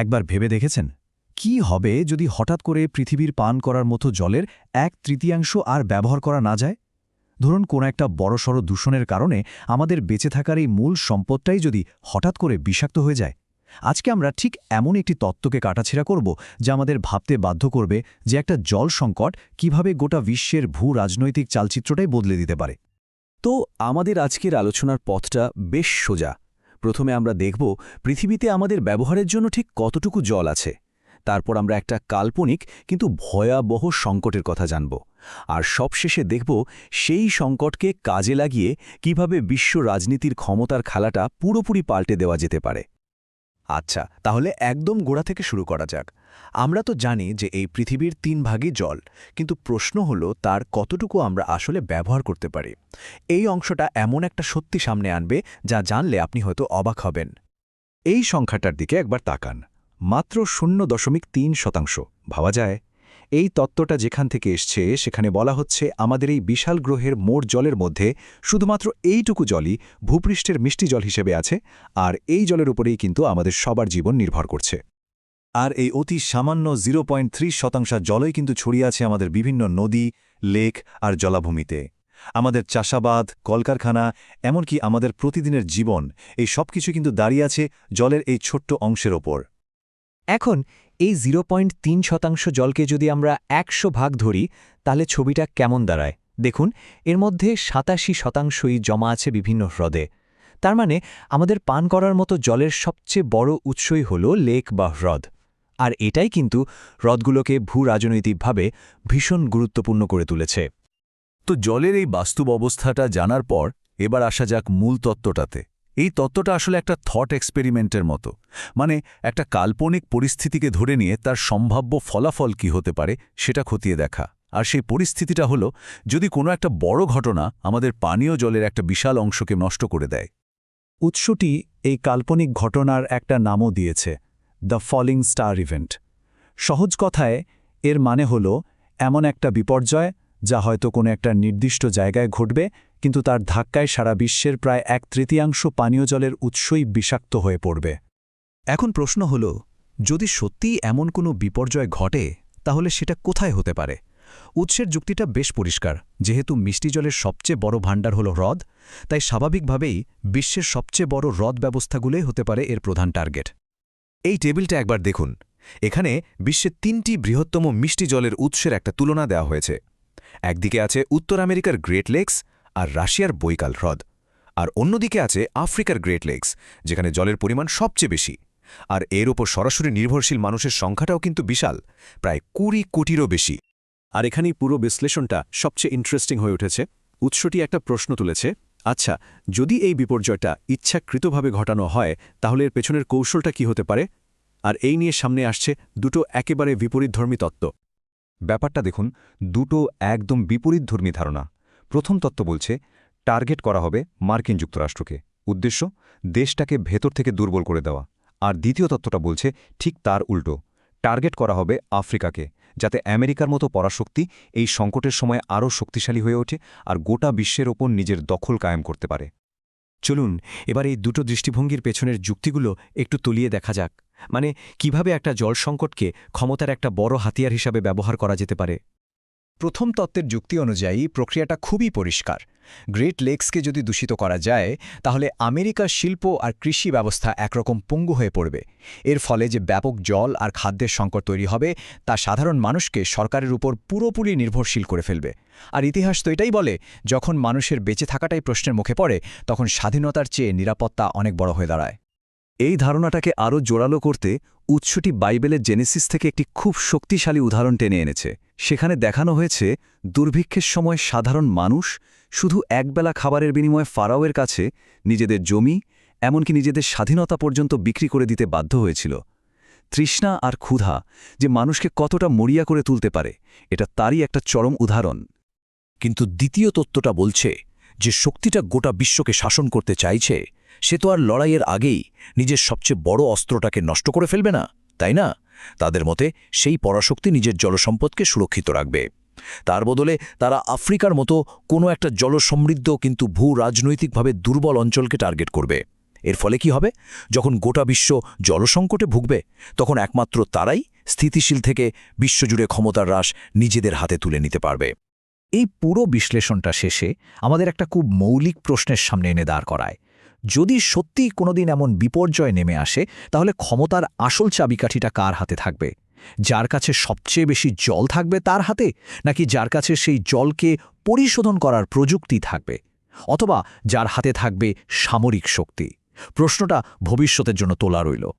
একবার ভেবে দেখেছেন? কি হবে যদি হঠাৎ করে পৃথিবীর পান করার মতো জলের এক তৃতীয়াংশ আর ব্যবহার করা না যায়? ধরুন, কোনো একটা বড়সড় দূষণের কারণে আমাদের বেঁচে থাকার এই মূল সম্পদটাই যদি হঠাৎ করে বিষাক্ত হয়ে যায়, আজকে আমরা ঠিক এমন একটি তত্ত্বকে কাটাছেড়া করব যা আমাদের ভাবতে বাধ্য করবে যে একটা জল সংকট কীভাবে গোটা বিশ্বের ভূ রাজনৈতিক চালচিত্রটাই বদলে দিতে পারে। তো আমাদের আজকের আলোচনার পথটা বেশ সোজা। প্রথমে আমরা দেখব পৃথিবীতে আমাদের ব্যবহারের জন্য ঠিক কতটুকু জল আছে। তারপর আমরা একটা কাল্পনিক কিন্তু ভয়াবহ সংকটের কথা জানব। আর সবশেষে দেখব সেই সংকটকে কাজে লাগিয়ে কীভাবে বিশ্ব রাজনীতির ক্ষমতার খেলাটা পুরোপুরি পাল্টে দেওয়া যেতে পারে। আচ্ছা তাহলে একদম গোড়া থেকে শুরু করা যাক। আমরা তো জানি যে এই পৃথিবীর তিন ভাগই জল, কিন্তু প্রশ্ন হল তার কতটুকু আমরা আসলে ব্যবহার করতে পারি। এই অংশটা এমন একটা সত্যি সামনে আনবে যা জানলে আপনি হয়তো অবাক হবেন। এই সংখ্যাটার দিকে একবার তাকান। মাত্র শূন্য দশমিক তিন শতাংশ, ভাবা যায়? এই তত্ত্বটা যেখান থেকে এসছে, সেখানে বলা হচ্ছে, আমাদের এই বিশাল গ্রহের মোট জলের মধ্যে শুধুমাত্র এইটুকু জলই ভূপৃষ্ঠের মিষ্টি জল হিসেবে আছে, আর এই জলের উপরেই কিন্তু আমাদের সবার জীবন নির্ভর করছে। আর এই অতি সামান্য জিরো পয়েন্ট থ্রি শতাংশ জলই কিন্তু ছড়িয়ে আছে আমাদের বিভিন্ন নদী, লেক আর জলাভূমিতে। আমাদের চাষাবাদ, কলকারখানা, এমনকি আমাদের প্রতিদিনের জীবন, এই সব কিছু কিন্তু দাঁড়িয়ে আছে জলের এই ছোট্ট অংশের ওপর। এখন এই জিরো পয়েন্ট তিন শতাংশ জলকে যদি আমরা একশো ভাগ ধরি, তাহলে ছবিটা কেমন দাঁড়ায়? দেখুন, এর মধ্যে সাতাশি শতাংশই জমা আছে বিভিন্ন হ্রদে। তার মানে আমাদের পান করার মতো জলের সবচেয়ে বড় উৎসই হল লেক বা হ্রদ। আর এটাই কিন্তু হ্রদগুলোকে ভূ রাজনৈতিকভাবে ভীষণ গুরুত্বপূর্ণ করে তুলেছে। তো জলের এই বাস্তব অবস্থাটা জানার পর এবার আসা যাক মূল তত্ত্বটাতে। এই তত্ত্বটা আসলে একটা থট এক্সপেরিমেন্টের মতো। মানে একটা কাল্পনিক পরিস্থিতিকে ধরে নিয়ে তার সম্ভাব্য ফলাফল কি হতে পারে সেটা খতিয়ে দেখা। আর সেই পরিস্থিতিটা হলো, যদি কোনো একটা বড় ঘটনা আমাদের পানীয় জলের একটা বিশাল অংশকে নষ্ট করে দেয়। উৎসটি এই কাল্পনিক ঘটনার একটা নামও দিয়েছে দ্য ফলিং স্টার ইভেন্ট সহজ কথায়, এর মানে হল, এমন একটা বিপর্যয় যা হয়তো কোনো একটা নির্দিষ্ট জায়গায় ঘটবে, কিন্তু তার ধাক্কায় সারা বিশ্বের প্রায় এক তৃতীয়াংশ পানীয় জলের উৎসই বিষাক্ত হয়ে পড়বে। এখন প্রশ্ন হল, যদি সত্যিই এমন কোনো বিপর্যয় ঘটে, তাহলে সেটা কোথায় হতে পারে? উৎসের যুক্তিটা বেশ পরিষ্কার, যেহেতু মিষ্টি জলের সবচেয়ে বড় ভাণ্ডার হল হ্রদ, তাই স্বাভাবিকভাবেই বিশ্বের সবচেয়ে বড় হ্রদ ব্যবস্থাগুলোই হতে পারে এর প্রধান টার্গেট। এই টেবিলটা একবার দেখুন। এখানে বিশ্বের তিনটি বৃহত্তম মিষ্টি জলের উৎসের একটা তুলনা দেওয়া হয়েছে। একদিকে আছে উত্তর আমেরিকার গ্রেট লেকস আর রাশিয়ার বৈকাল হ্রদ। আর অন্যদিকে আছে আফ্রিকার গ্রেট লেকস, যেখানে জলের পরিমাণ সবচেয়ে বেশি। আর এর ওপর সরাসরি নির্ভরশীল মানুষের সংখ্যাটাও কিন্তু বিশাল, প্রায় কুড়ি কোটিরও বেশি। আর এখানেই পুরো বিশ্লেষণটা সবচেয়ে ইন্টারেস্টিং হয়ে উঠেছে। উৎসটি একটা প্রশ্ন তুলেছে আচ্ছা যদি এই বিপর্যয়টা ইচ্ছাকৃতভাবে ঘটানো হয়, তাহলে এর পেছনের কৌশলটা কি হতে পারে? আর এই নিয়ে সামনে আসছে দুটো একেবারে বিপরীতধর্মী তত্ত্ব। ব্যাপারটা দেখুন, দুটো একদম বিপরীতধর্মী ধারণা। প্রথম তত্ত্ব বলছে, টার্গেট করা হবে মার্কিন যুক্তরাষ্ট্রকে। উদ্দেশ্য, দেশটাকে ভেতর থেকে দুর্বল করে দেওয়া। আর দ্বিতীয় তত্ত্বটা বলছে, ঠিক তার উল্টো, টার্গেট করা হবে আফ্রিকাকে, যাতে আমেরিকার মতো পরাশক্তি এই সংকটের সময় আরও শক্তিশালী হয়ে ওঠে আর গোটা বিশ্বের ওপর নিজের দখল কায়েম করতে পারে। চলুন, এবার এই দুটো দৃষ্টিভঙ্গির পেছনের যুক্তিগুলো একটু তলিয়ে দেখা যাক। মানে কীভাবে একটা জল সংকটকে ক্ষমতার একটা বড় হাতিয়ার হিসাবে ব্যবহার করা যেতে পারে? প্রথম তত্ত্বের যুক্তি অনুযায়ী প্রক্রিয়াটা খুবই পরিষ্কার। গ্রেট লেকসকে যদি দূষিত করা যায়, তাহলে আমেরিকার শিল্প আর কৃষি ব্যবস্থা একরকম পঙ্গু হয়ে পড়বে। এর ফলে যে ব্যাপক জল আর খাদ্যের সংকট তৈরি হবে, তা সাধারণ মানুষকে সরকারের উপর পুরোপুরি নির্ভরশীল করে ফেলবে। আর ইতিহাস তো এটাই বলে, যখন মানুষের বেঁচে থাকাটাই প্রশ্নের মুখে পড়ে, তখন স্বাধীনতার চেয়ে নিরাপত্তা অনেক বড় হয়ে দাঁড়ায়। এই ধারণাটাকে আরও জোরালো করতে উৎসটি বাইবেলের জেনেসিস থেকে একটি খুব শক্তিশালী উদাহরণ টেনে এনেছে। সেখানে দেখানো হয়েছে, দুর্ভিক্ষের সময় সাধারণ মানুষ শুধু একবেলা খাবারের বিনিময়ে ফারাওয়ের কাছে নিজেদের জমি, এমনকি নিজেদের স্বাধীনতা পর্যন্ত বিক্রি করে দিতে বাধ্য হয়েছিল। তৃষ্ণা আর ক্ষুধা যে মানুষকে কতটা মরিয়া করে তুলতে পারে, এটা তারই একটা চরম উদাহরণ। কিন্তু দ্বিতীয় তত্ত্বটা বলছে যে শক্তিটা গোটা বিশ্বকে শাসন করতে চাইছে সে তো আর লড়াইয়ের আগেই নিজের সবচেয়ে বড় অস্ত্রটাকে নষ্ট করে ফেলবে না, তাই না? তাদের মতে সেই পরাশক্তি নিজের জলসম্পদকে সুরক্ষিত রাখবে। তার বদলে তারা আফ্রিকার মতো কোনো একটা জলসমৃদ্ধ কিন্তু ভূ রাজনৈতিকভাবে দুর্বল অঞ্চলকে টার্গেট করবে। এর ফলে কি হবে? যখন গোটা বিশ্ব জলসংকটে ভুগবে, তখন একমাত্র তারাই স্থিতিশীল থেকে বিশ্বজুড়ে ক্ষমতার হ্রাস নিজেদের হাতে তুলে নিতে পারবে। এই পুরো বিশ্লেষণটা শেষে আমাদের একটা খুব মৌলিক প্রশ্নের সামনে এনে দাঁড় করায়। যদি সত্যিই কোনোদিন এমন বিপর্যয় নেমে আসে, তাহলে ক্ষমতার আসল চাবিকাঠিটা কার হাতে থাকবে? যার কাছে সবচেয়ে বেশি জল থাকবে তার হাতে, নাকি যার কাছে সেই জলকে পরিশোধন করার প্রযুক্তি থাকবে? অথবা যার হাতে থাকবে সামরিক শক্তি? প্রশ্নটা ভবিষ্যতের জন্য তোলা রইল।